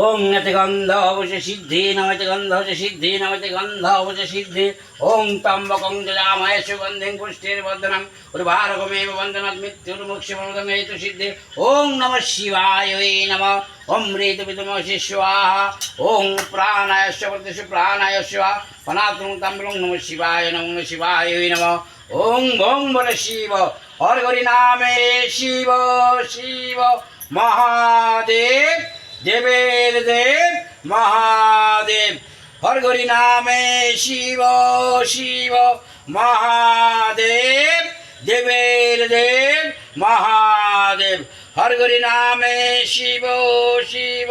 ওং নতে গন্ধ অবশ্য সিদ্ধি নমতে গন্ধ হচ্ছে সিদ্ধি নমতে গন্ধ অবশ্য সিদ্ধি। ওং তম্বকং জলাময় সুগন্ধিং পুষ্টির বন্দনম উর্বারকমেব বন্দনাৎ মৃত্যুর্মুক্ষমদম হেতু সিদ্ধি। ওং নম শিবায় নম ওম ঋতুবিদমসি স্বাহা ওং প্রাণায় প্রতিষু প্রাণায় স্বাহা ফনাতুং তাম্বলং নম শিবায় নম শিবায় নম। ওং ভং বলে শিব হরি নামে শিব শিব মহাদেব। দেবের দেব, মহাদেব। হর হরি নামে শিব শিব, মহাদেব। দেবের দেব, মহাদেব। হর হরি নামে শিব শিব,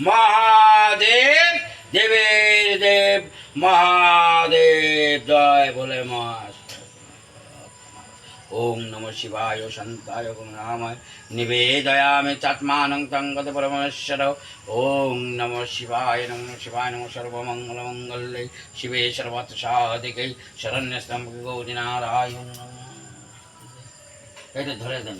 মহাদেব। দেবের দেব, মহাদেব। জয় বলে মা ওম নম শিবায় শান্তায় গুণাময়। নিবেদয়ামি চাত্মানং তঙ্গত পরমেশ্বর ওম নম শিবায় নম শিবায়, নম সর্বমঙ্গলমঙ্গলে। শিবে সর্বত সাধিকে শরণ্যস্তম গৌরী নারায়ণ এটা ধরে দেন।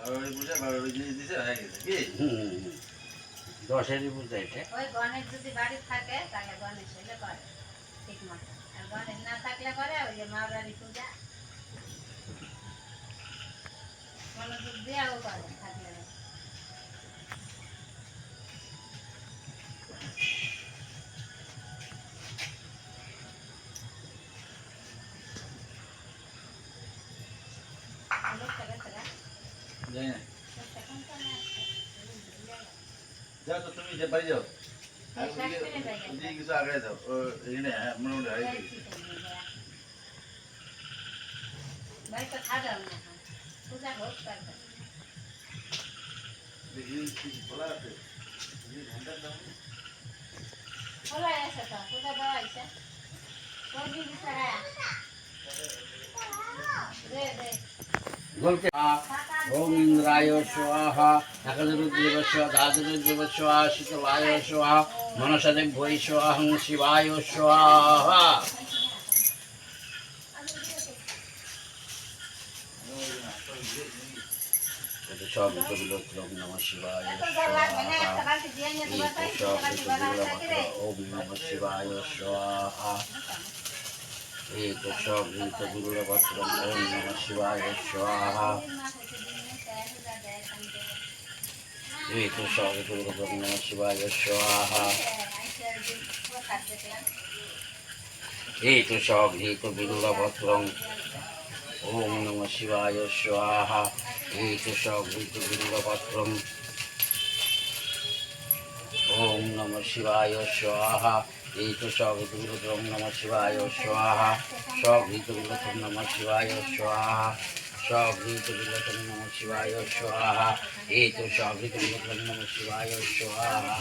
বারোটি পূজা যদি বাড়ি থাকে তাহলে গণেশ হলে ঠিক মতো আর না থাকলে করে ওই যে মাওরারি মনোযোগ দিয়েও করে থাকলে जाओ तो तुम्ही जे बाई जाओ जी किसा आगे जाओ इने मन उड़े आई भाई तो खा जाओ ना पूजा बहुत करता लेकिन बोला थे ये घंटा মোটামুটি গেছে ভাই তো খাবেও না এখন। পূজা হোক তারপর দেখি কি খোলা আছে দেখি ঘণ্টার দাম খোলা আছে তো পূজা দেওয়া হয়েছে? কোনদিন দিছে দে দে। বলতে ওম ইন্দ্রায় স্বাহা একাদরুদ্রেব স্বাহা দ্বাদরুদ্রেব স্বাহা শীতলায় স্বাহা মনসাদেব ভৈ স্বাহং, শিবায় স্বাহা। সব কবিলোত্র ওম নম শিবায় সব থাকে ওম নম শিবায় স্বাহা এই তো সব এই তো গুরুরপত্র ওম নম শিবায় স্বাহা এই তো সব গুরুরপত্র ওম নম শিবায় স্বাহা এই তো সব এই তো বিদুরপত্রং ওম নম শিবায় স্বাহা এক সগৃত বিল্লপত্রম ওম নম শিবায় স্বাহা এক সগৃত বিল্লপত্রম নম শিবায় স্বাহা সগৃত বিল্লপত্রম নম শিবায় স্বাহা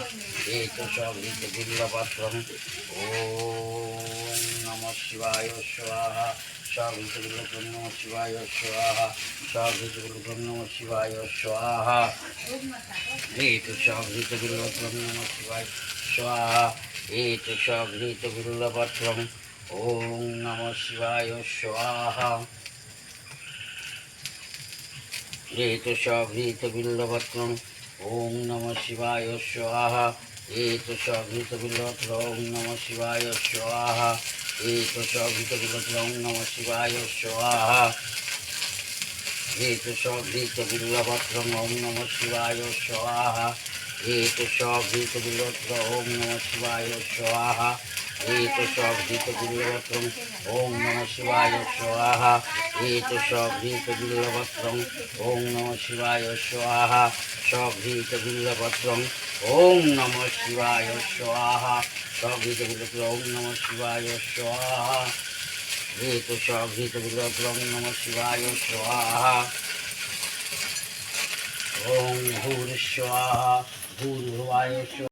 সগৃত বিল্লপত্রম নম शिवाय स्वाहा सावित्रुभ्यो नम शिवाय स्वाहा सावित्रुभ्यो नम शिवाय स्वाहा हेतु सावित्रुभ्यो नम शिवाय स्वाहा हेतु सावित्रुभ्यं ॐ नमः शिवाय स्वाहा हेतु सावित्रुभ्यं ॐ नमः शिवाय स्वाहा हेतु सावित्रुभ्यं ॐ नमः शिवाय स्वाहा ভীতগুলং নম শিবায় স্বাহা হেতু সভীতগুল্লভদ্রং ওম নম শিবায় স্বাহা হেতু সভীতগুলত্র ওম নম শিবায় স্বাহা সভৃতগুল্লবস্ত্রম ওং নম শিবায় স্বাহা। এত সভৃতগুল্লবস্ত্রম ওং নম শিবায় স্বাহা। সভৃতগুল্লবস্ত্রম ওং নম শিবায় স্বাহা। সভৃতগুল্লবস্ত্র ওং নম শিবায় স্বাহা। এত সভৃতগুল্লবস্ত্রম নম শিবায় স্বাহা। ওং ভূর স্বাহা। ভূর্ভায় স্বাহা।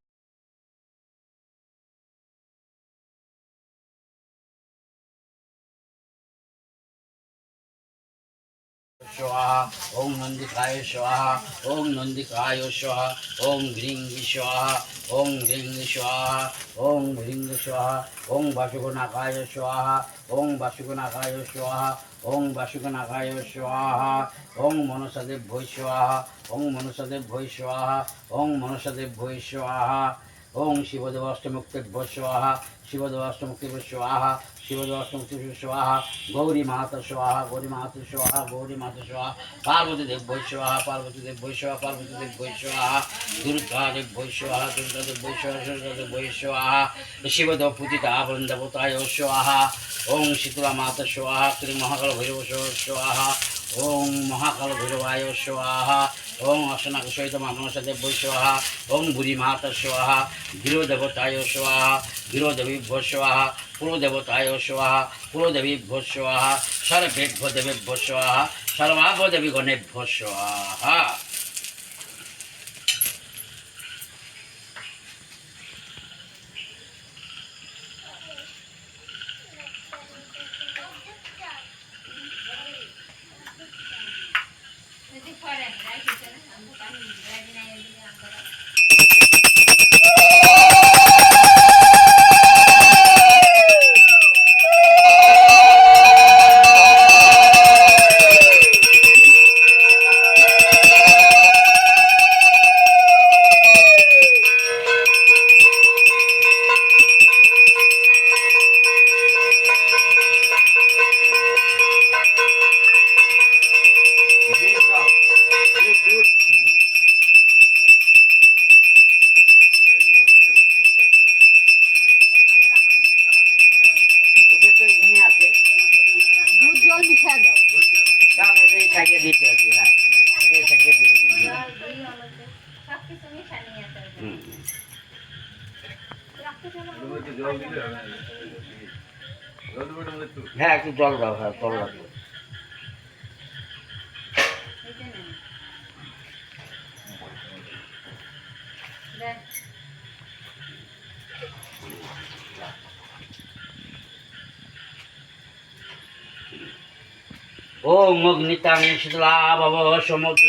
स्वाहा स्वाहा ओम नंदिकाय स्वाहा ओम नंदिकाय स्वाहा ओम ह्रीं स्वाहा ओम ह्रीं स्वाहा ओम ह्रीं स्वाहा ओम वासुगुणाकाय स्वाहा ओम वासुगुणाकाय स्वाहा ओम वासुगुणाकाय स्वाहा ओम मनसादेव भै स्वाहा ओम मनसादेव भै स्वाहा ओम मनसादेव भै स्वाहा ওং শিবদেবাষ্টমুক্তি স্বাহা শিবদেবাষ্টমুক্তি স্বাহা শিবদেবাষ্টমুক্তি স্বাহা গৌরী মাতা স্বাহা গৌরী মাতা স্বাহা গৌরী মাতা স্বাহা পার্বতী দেব বৈস্বাহা পার্বতী দেব বৈস্বাহা পার্বতী দেব বৈস্বাহা দুর্গা দেব দুর্গা দেব দেব বৈস্বাহা শিবদেব পুতিতা বৃন্দাবতায় স্বাহা ওং শীতলা স্বাহা মহাকাল ভৈরব স্বাহা ওং মহাকাল ভৈরবায় স্বাহা ওং অসনাক সহিত মানসদেব স্বাহা ওং বুড়ি মাতা স্বাহা গৃহ দেবতায় স্বাহা গৃহ দেবীভ্য স্বাহা পুরোদেবতায় স্বাহা পুরোদেবীভ্য স্বাহা, সর্বেভ্য দেবেভ্য স্বাহা সর্বাভ দেবী গণেভ্য স্বাহা। সাইডে দিতে আছি হ্যাঁ। সাইডে দিব একটু হ্যাঁ একটু জল দাও হ্যাঁ জল লাগবে। ওম অগ্নিতাং শীতলা ভব সমুদ্র